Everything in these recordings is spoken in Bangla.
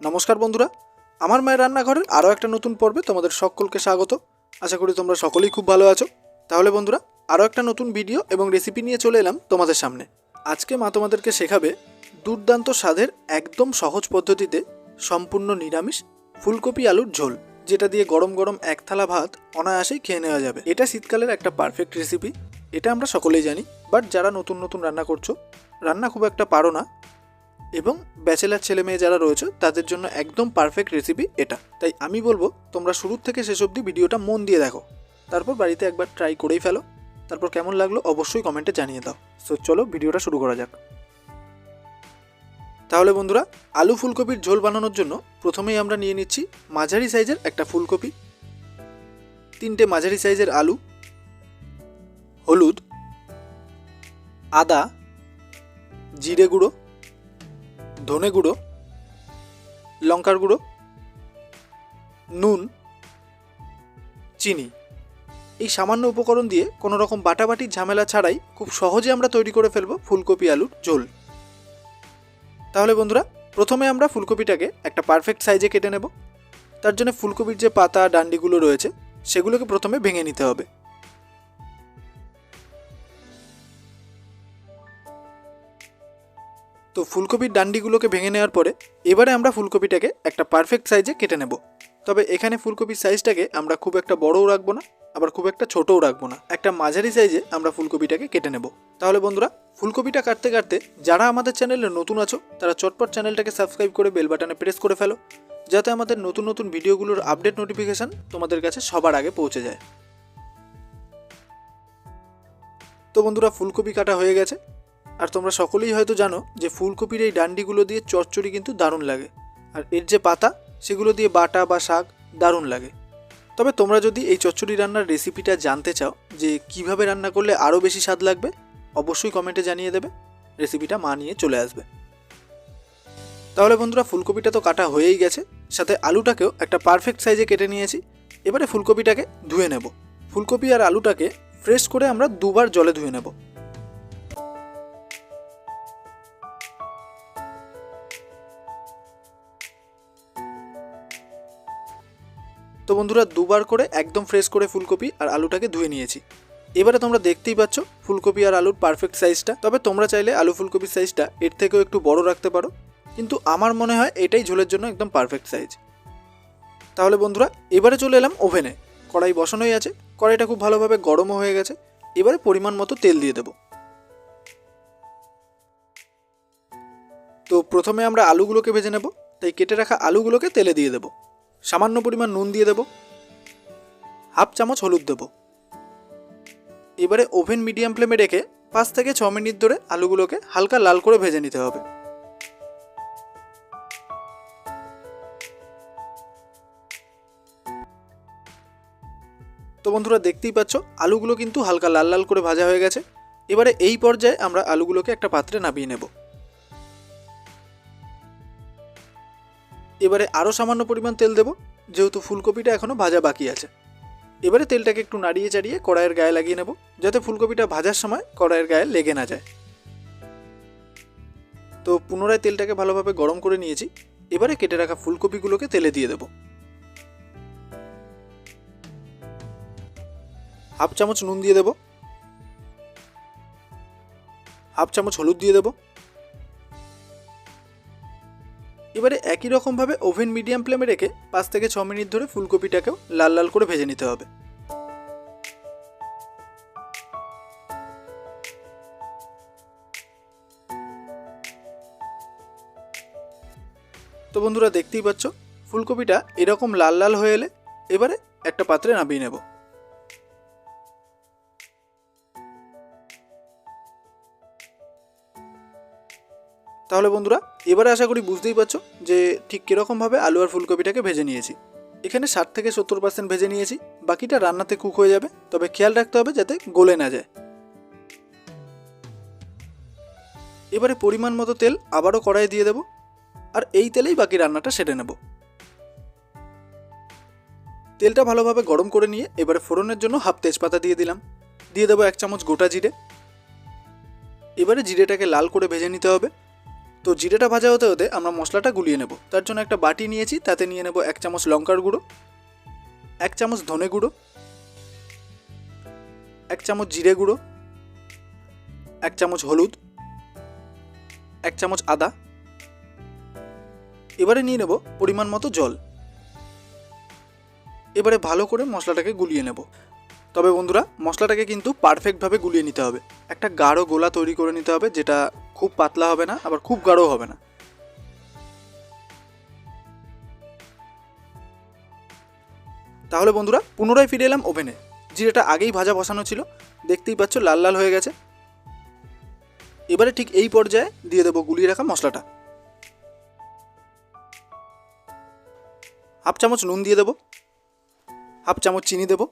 নমস্কার বন্ধুরা, আমার মায়ের রান্নাঘরের আরও একটা নতুন পর্বে তোমাদের সকলকে স্বাগত। আশা করি তোমরা সকলেই খুব ভালো আছো। তাহলে বন্ধুরা, আরও একটা নতুন ভিডিও এবং রেসিপি নিয়ে চলে এলাম তোমাদের সামনে। আজকে মা তোমাদেরকে শেখাবে দুর্দান্ত স্বাদের একদম সহজ পদ্ধতিতে সম্পূর্ণ নিরামিষ ফুলকপি আলুর ঝোল, যেটা দিয়ে গরম গরম এক থালা ভাত অনায়াসেই খেয়ে নেওয়া যাবে। এটা শীতকালের একটা পারফেক্ট রেসিপি এটা আমরা সকলেই জানি। বাট যারা নতুন নতুন রান্না করছ, রান্না খুব একটা পারো না। এবং ব্যাচেলার ছেলে মেয়ে যারা রয়েছে, তাদের জন্য একদম পারফেক্ট রেসিপি এটা। তাই আমি বলব, তোমরা শুরুর থেকে শেষ অবধি ভিডিওটা মন দিয়ে দেখো। তারপর বাড়িতে একবার ট্রাই করেই ফেলো। তারপর কেমন লাগল অবশ্যই কমেন্টে জানিয়ে দাও। সো চলো ভিডিওটা শুরু করা যাক। তাহলে বন্ধুরা, আলু ফুলকপির ঝোল বানানোর জন্য প্রথমেই আমরা নিয়ে নিচ্ছি মাঝারি সাইজের একটা ফুলকপি, তিনটে মাঝারি সাইজের আলু, হলুদ, আদা, জিরে গুঁড়ো ধনে গুঁড়ো, লঙ্কার গুঁড়ো, নুন, চিনি। এই সামান্য উপকরণ দিয়ে কোনো রকম বাটাবাটির ঝামেলা ছাড়াই খুব সহজে আমরা তৈরি করে ফেলব ফুলকপি আলুর ঝোল। তাহলে বন্ধুরা, প্রথমে আমরা ফুলকপিটাকে একটা পারফেক্ট সাইজে কেটে নেব। তার জন্য ফুলকপির যে পাতা, ডান্ডিগুলো রয়েছে, সেগুলোকে প্রথমে ভেঙে নিতে হবে। তো ফুলকপির ডান্ডিগুলোকে ভেঙে নেওয়ার পরে এবারে আমরা ফুলকপিটাকে একটা পারফেক্ট সাইজে কেটে নেব। তবে এখানে ফুলকপির সাইজটাকে আমরা খুব একটা বড়ও রাখব না, আবার খুব একটা ছোটও রাখব না। একটা মাঝারি সাইজে আমরা ফুলকপিটাকে কেটে নেব। তাহলে বন্ধুরা, ফুলকপিটা কাটতে কাটতে যারা আমাদের চ্যানেলে নতুন আছো, তারা চটপট চ্যানেলটাকে সাবস্ক্রাইব করে বেল বাটনে প্রেস করে ফেলো, যাতে আমাদের নতুন নতুন ভিডিওগুলোর আপডেট নোটিফিকেশান তোমাদের কাছে সবার আগে পৌঁছে যায়। তো বন্ধুরা, ফুলকপি কাটা হয়ে গেছে। আর তোমরা সকলেই হয়তো জানো যে ফুলকপির এই ডান্ডিগুলো দিয়ে চচ্চড়ি কিন্তু দারুণ লাগে। আর এর যে পাতা, সেগুলো দিয়ে বাটা বা শাক দারুণ লাগে। তবে তোমরা যদি এই চচ্চড়ি রান্নার রেসিপিটা জানতে চাও যে কীভাবে রান্না করলে আরও বেশি স্বাদ লাগবে, অবশ্যই কমেন্টে জানিয়ে দেবে, রেসিপিটা মা নিয়ে চলে আসবে। তাহলে বন্ধুরা, ফুলকপিটা তো কাটা হয়েই গেছে, সাথে আলুটাকেও একটা পারফেক্ট সাইজে কেটে নিয়েছি। এবারে ফুলকপিটাকে ধুয়ে নেব। ফুলকপি আর আলুটাকে ফ্রেশ করে আমরা দুবার জলে ধুয়ে নেব। তো বন্ধুরা দুবার করে একদম ফ্রেশ করে ফুলকপি আর আলুটাকে ধুয়ে নিয়েছি। এবারে তোমরা দেখতেই পাচ্ছ ফুলকপি আর আলুর পারফেক্ট সাইজটা তবে তোমরা চাইলে আলু ফুলকপির সাইজটা এর থেকেও একটু বড় রাখতে পারো। কিন্তু আমার মনে হয় এটাই ঝোলের জন্য একদম পারফেক্ট সাইজ তাহলে বন্ধুরা, এবারে চলে এলাম ওভেনে। কড়াই বসানোই আছে। কড়াইটা খুব ভালোভাবে গরমও হয়ে গেছে। এবারে পরিমাণ মতো তেল দিয়ে দেবো। তো প্রথমে আমরা আলুগুলোকে ভেজে নেব। তাই কেটে রাখা আলুগুলোকে তেলে দিয়ে দেবো। সামান্য পরিমাণ নুন দিয়ে দেবো। হাফ চামচ হলুদ দেবো। এবারে ওভেন মিডিয়াম ফ্লেমে রেখে পাঁচ থেকে ছ মিনিট ধরে আলুগুলোকে হালকা লাল করে ভেজে নিতে হবে। তো বন্ধুরা, দেখতেই পাচ্ছ, আলুগুলো কিন্তু হালকা লাল লাল করে ভাজা হয়ে গেছে। এবারে এই পর্যায়ে আমরা আলুগুলোকে একটা পাত্রে নামিয়ে নেব। এবারে আরও সামান্য পরিমাণ তেল দেবো, যেহেতু ফুলকপিটা এখনও ভাজা বাকি আছে। এবারে তেলটাকে একটু নাড়িয়ে চাড়িয়ে কড়াইয়ের গায়ে লাগিয়ে নেব, যাতে ফুলকপিটা ভাজার সময় কড়াইয়ের গায়ে লেগে না যায়। তো পুনরায় তেলটাকে ভালোভাবে গরম করে নিয়েছি, এবারে কেটে রাখা ফুলকপিগুলোকে তেলে দিয়ে দেবো। হাফ চামচ নুন দিয়ে দেবো। হাফ চামচ হলুদ দিয়ে দেবো। এবারে একই রকমভাবে ওভেন মিডিয়াম ফ্লেমে রেখে পাঁচ থেকে ছ মিনিট ধরে ফুলকপিটাকেও লাল লাল করে ভেজে নিতে হবে। তো বন্ধুরা দেখতেই পাচ্ছ, ফুলকপিটা এরকম লাল লাল হয়ে এলে এবারে একটা পাত্রে নামিয়ে নেব। তাহলে বন্ধুরা, এবারে আশা করি বুঝতেই পারছ যে ঠিক কীরকমভাবে আলু আর ফুলকপিটাকে ভেজে নিয়েছি। এখানে ষাট থেকে সত্তর পার্সেন্ট ভেজে নিয়েছি, বাকিটা রান্নাতে কুক হয়ে যাবে, তবে খেয়াল রাখতে হবে যাতে গলে না যায়। এবারে পরিমাণ মতো তেল আবারও কড়াইয়ে দিয়ে দেবো, আর এই তেলেই বাকি রান্নাটা সেরে নেব। তেলটা ভালোভাবে গরম করে নিয়ে এবারে ফোড়নের জন্য হাফ তেজপাতা দিয়ে দিলাম। দিয়ে দেবো এক চামচ গোটা জিরে। এবারে জিরেটাকে লাল করে ভেজে নিতে হবে। তো জিরেটা ভাজা হতে হতে আমরা মশলাটা গুলিয়ে নেব। তার জন্য একটা বাটি নিয়েছি, তাতে নিয়ে নেব এক চামচ লঙ্কার গুঁড়ো, এক চামচ ধনে গুঁড়ো, এক চামচ জিরে গুঁড়ো, এক চামচ হলুদ, এক চামচ আদা। এবারে নিয়ে নেব পরিমাণ মতো জল। এবারে ভালো করে মশলাটাকে গুলিয়ে নেব। তবে বন্ধুরা, মশলাটাকে কিন্তু পারফেক্টভাবে গুলিয়ে নিতে হবে। একটা গাঢ় গোলা তৈরি করে নিতে হবে, যেটা খুব পাতলা হবে না, আবার খুব গাঢ় হবে না। তাহলে বন্ধুরা, পুনরায় ফিরে এলাম ওভেনে। জিরেটা আগেই ভাজা বসানো ছিল, দেখতেই পাচ্ছ লাল লাল হয়ে গেছে। এবারে ঠিক এই পর্যায়ে দিয়ে দেবো গুলিয়ে রাখা মশলাটা। হাফ চামচ নুন দিয়ে দেবো, হাফ চামচ চিনি দেবো।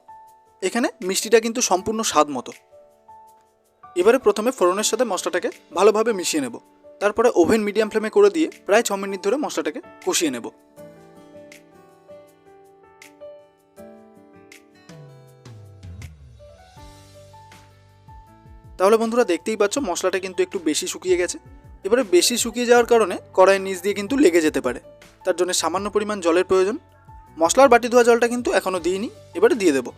এখানে মিষ্টিটা কিন্তু সম্পূর্ণ স্বাদ মতো। এবারে প্রথমে ফোড়নের সাথে মশলাটাকে ভালোভাবে মিশিয়ে নেব। তারপরে ওভেন মিডিয়াম ফ্লেমে করে দিয়ে প্রায় ছ মিনিট ধরে মশলাটাকে কষিয়ে নেব। তাহলে বন্ধুরা দেখতেই পাচ্ছ মশলাটা কিন্তু একটু বেশি শুকিয়ে গেছে। এবারে বেশি শুকিয়ে যাওয়ার কারণে কড়াইয়ের নিচ দিয়ে কিন্তু লেগে যেতে পারে। তার জন্য সামান্য পরিমাণ জলের প্রয়োজন। মশলার বাটি ধোয়া জলটা কিন্তু এখনও দিইনি। এবারে দিয়ে দেবো।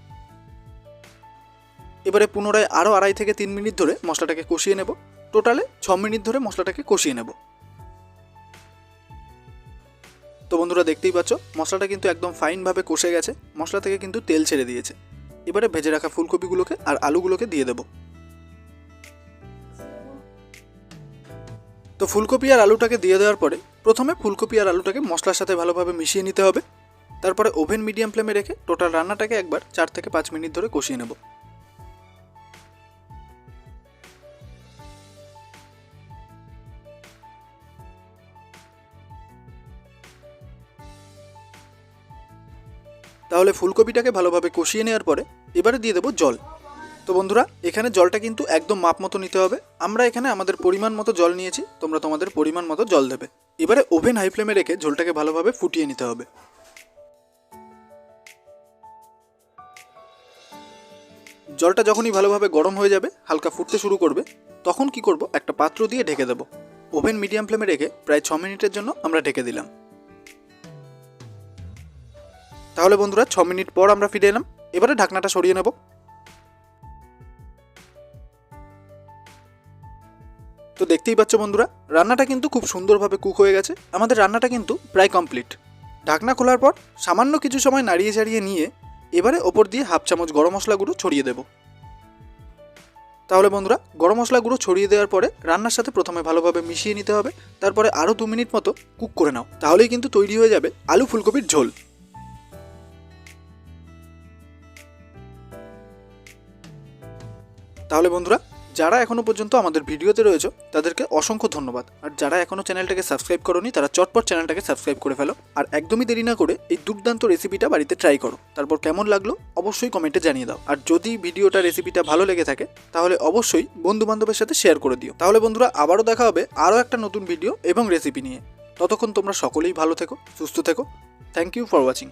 এবারে পুনরায় আরও আড়াই থেকে তিন মিনিট ধরে মশলাটাকে কষিয়ে নেব। টোটালে ছ মিনিট ধরে মশলাটাকে কষিয়ে নেব। তো বন্ধুরা দেখতেই পাচ্ছ, মশলাটা কিন্তু একদম ফাইনভাবে কষে গেছে। মশলা থেকে কিন্তু তেল ছেড়ে দিয়েছে। এবারে ভেজে রাখা ফুলকপিগুলোকে আর আলুগুলোকে দিয়ে দেবো। তো ফুলকপি আর আলুটাকে দিয়ে দেওয়ার পরে প্রথমে ফুলকপি আর আলুটাকে মশলার সাথে ভালোভাবে মিশিয়ে নিতে হবে। তারপরে ওভেন মিডিয়াম ফ্লেমে রেখে টোটাল রান্নাটাকে একবার চার থেকে পাঁচ মিনিট ধরে কষিয়ে নেব। তাহলে ফুলকপিটাকে ভালোভাবে কষিয়ে নেওয়ার পরে এবারে দিয়ে দেবো জল। তো বন্ধুরা, এখানে জলটা কিন্তু একদম মাপ মতো নিতে হবে। আমরা এখানে আমাদের পরিমাণ মতো জল নিয়েছি, তোমরা তোমাদের পরিমাণ মতো জল দেবে। এবারে ওভেন হাই ফ্লেমে রেখে ঝোলটাকে ভালোভাবে ফুটিয়ে নিতে হবে। জলটা যখনই ভালোভাবে গরম হয়ে যাবে, হালকা ফুটতে শুরু করবে, তখন কি করব, একটা পাত্র দিয়ে ঢেকে দেবো। ওভেন মিডিয়াম ফ্লেমে রেখে প্রায় ছ মিনিটের জন্য আমরা ঢেকে দিলাম। তাহলে বন্ধুরা, ছ মিনিট পর আমরা ফিরে এলাম। এবারে ঢাকনাটা সরিয়ে নেব। তো দেখতেই পাচ্ছ বন্ধুরা, রান্নাটা কিন্তু খুব সুন্দরভাবে কুক হয়ে গেছে। আমাদের রান্নাটা কিন্তু প্রায় কমপ্লিট ঢাকনা খোলার পর সামান্য কিছু সময় নাড়িয়ে চাড়িয়ে নিয়ে এবারে ওপর দিয়ে হাফ চামচ গরম মশলা গুঁড়ো ছড়িয়ে দেব। তাহলে বন্ধুরা, গরম মশলা গুঁড়ো ছড়িয়ে দেওয়ার পরে রান্নার সাথে প্রথমে ভালোভাবে মিশিয়ে নিতে হবে। তারপরে আরও দু মিনিট মতো কুক করে নাও। তাহলেই কিন্তু তৈরি হয়ে যাবে আলু ফুলকপির ঝোল। তাহলে বন্ধুরা, যারা এখনও পর্যন্ত আমাদের ভিডিওতে রয়েছে, তাদেরকে অসংখ্য ধন্যবাদ। আর যারা এখনও চ্যানেলটাকে সাবস্ক্রাইব করনি, তারা চটপট চ্যানেলটাকে সাবস্ক্রাইব করে ফেলো। আর একদমই দেরি না করে এই দুর্দান্ত রেসিপিটা বাড়িতে ট্রাই করো। তারপর কেমন লাগল অবশ্যই কমেন্টে জানিয়ে দাও। আর যদি ভিডিওটা রেসিপিটা ভালো লেগে থাকে, তাহলে অবশ্যই বন্ধু বান্ধবের সাথে শেয়ার করে দিও। তাহলে বন্ধুরা, আবারও দেখা হবে আরও একটা নতুন ভিডিও এবং রেসিপি নিয়ে। ততক্ষণ তোমরা সকলেই ভালো থেকো, সুস্থ থেকো। Thank you for watching